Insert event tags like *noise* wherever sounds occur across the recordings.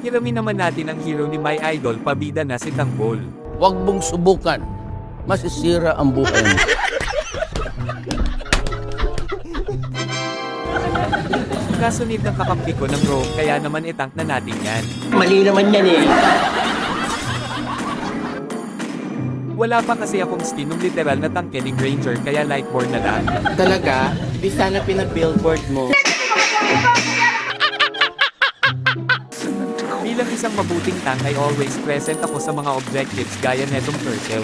Hiramin naman natin ang hero ni My Idol, pabida na si Tanggol. Huwag mong subukan. Masisira ang buhay mo. Kasunod ng kakampi ko ng rogue, kaya naman itank na natin yan. Mali naman yan eh. Wala pa kasi akong skin nung literal na tangke ni Granger, kaya lightborn na lang. Talaga? Di sana pinabillboard mo. Isang mabuting tank ay always present ako sa mga objectives gaya netong turtle.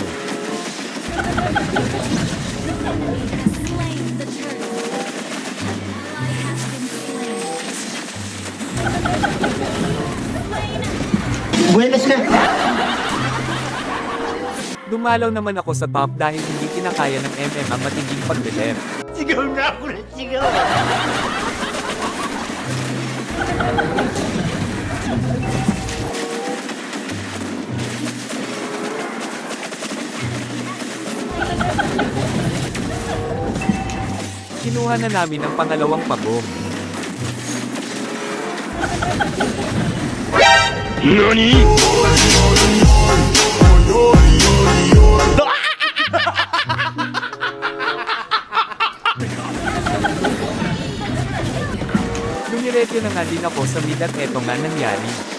Buenas na. Dumalaw naman ako sa top dahil hindi kinakaya ng MM ang matinding pagdeter. Sigaw na ako na sigaw. Kinuha na namin ang pangalawang pabom. Lumiretyo na nga din ako sa mid at eto nga nangyari.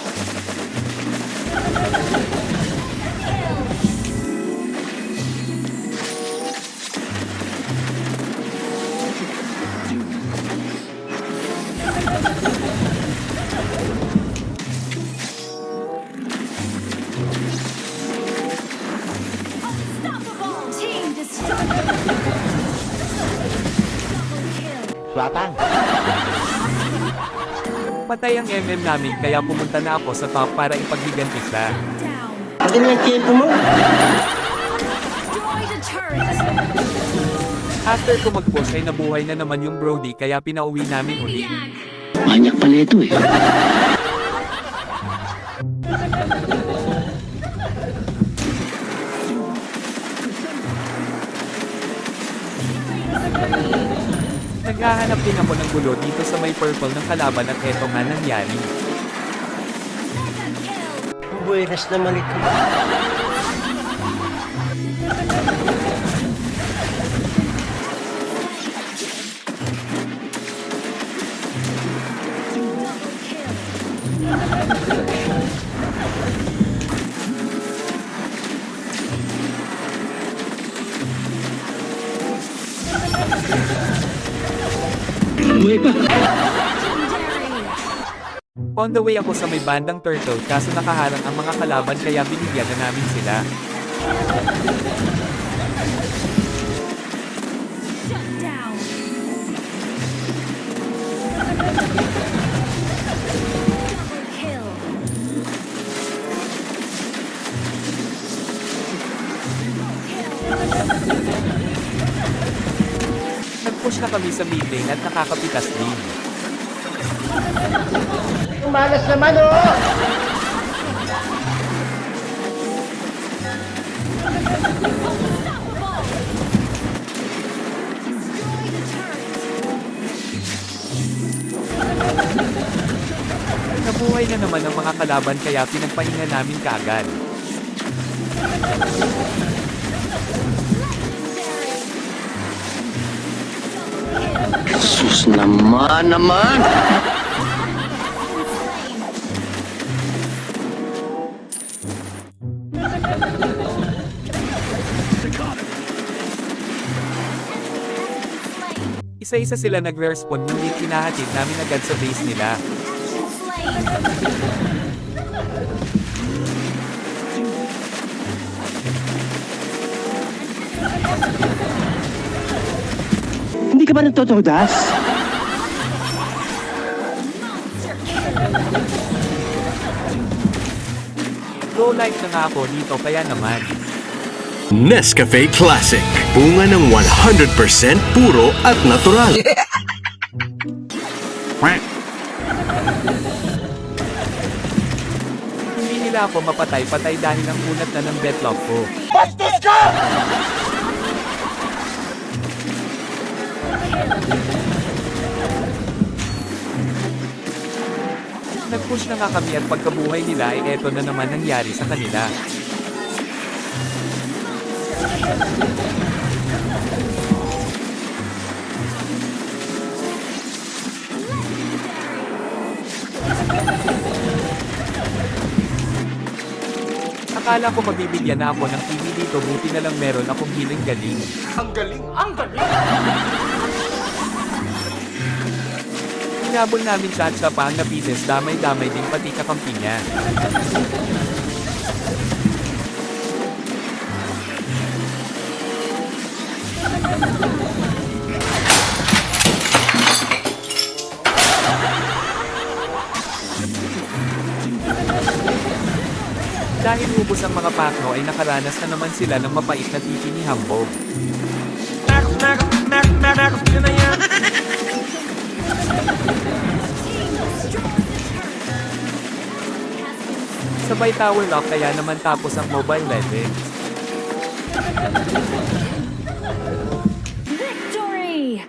Swatang. Patay ang MM namin kaya pumunta na ako sa top para ipaghiganti siya. Ganyan ang tempo mo. After ko mag-push ay nabuhay na naman yung Brody kaya pinauwi namin uli. Manyak pala ito eh. Naghahanap din ako ng gulo dito sa may purple ng kalaban at eto nga nangyari. Buenas naman ito. Double On the way ako sa may bandang turtle kaso nakaharang ang mga kalaban kaya binigyan na namin sila. Shut down! Double kill! Nag-push na kami sa lane at nakakapitas din. Malas naman oh. Nabuhay na naman ang mga kalaban kaya pinagpahinga namin kaagad. Naman naman. Isa-isa sila nagre-respond ngunit kinahatid namin agad sa base nila. Hindi ka ba nagtotodas? Go light na nga ako dito kaya naman. Nescafe Classic. Bunga ng 100% puro at natural. *laughs* Hindi nila ako mapatay-patay dahil ang unat na ng betlog ko. *laughs* Nag-push na nga kami at pagkabuhay nila ay eto na naman nangyari sa kanila. Akala ko mabibigyan na ako ng TV dito buti na lang meron akong hiling galing. Ang galing! Ang galing! Hinabol namin siya at siya pa ang napinis damay-damay din pati kakampi niya. Dahil ubos ang mga pakno ay nakaranas na naman sila ng mapait na titi ni Hambog. Sabay tower lock kaya naman tapos ang Mobile Legends. Victory!